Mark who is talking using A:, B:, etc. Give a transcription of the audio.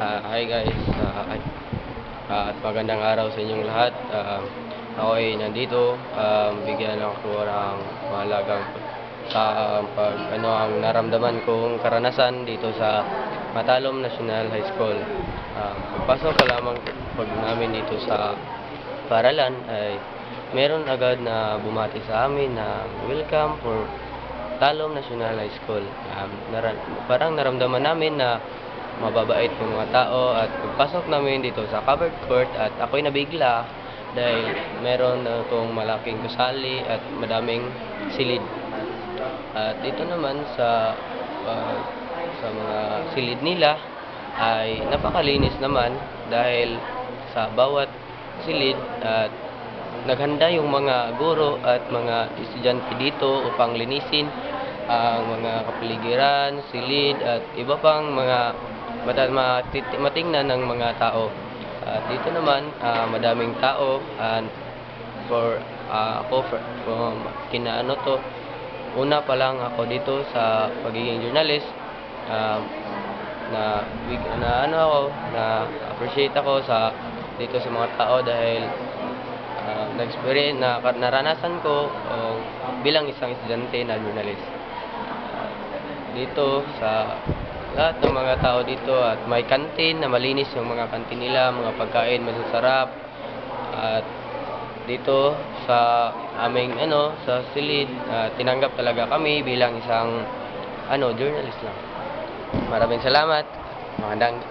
A: Ah, hi guys, Ah, ay, ah, at magandang araw sa inyong lahat. Ah, ako ay nandito, um, bigyan ako ng mahalagang sa pag ano ang naramdaman kong karanasan dito sa Matalom National High School. Ah, pagpasok ko lamang pag namin dito sa paralan ay meron agad na bumati sa amin na welcome for Talom National High School. Um, nara- parang naramdaman namin na mababait yung mga tao at pagpasok namin dito sa covered court at ako'y nabigla dahil meron na itong malaking gusali at madaming silid. At dito naman sa ah, sa mga silid nila ay napakalinis naman dahil sa bawat silid at naghanda yung mga guro at mga estudyante dito upang linisin ang mga kapaligiran, silid at iba pang mga matit- matingnan ng mga tao. At dito naman ah, madaming tao and for ah, ako for, from kinaano to una pa lang ako dito sa pagiging journalist um, na na ano ako na appreciate ako sa dito sa mga tao dahil uh, na-experience na naranasan ko oh, bilang isang estudyante na journalist Ah, dito sa lahat ng mga tao dito at may kantin na malinis yung mga kantin nila, mga pagkain masasarap at dito sa aming ano sa silid ah, tinanggap talaga kami bilang isang ano journalist lang. Maraming salamat. Magandang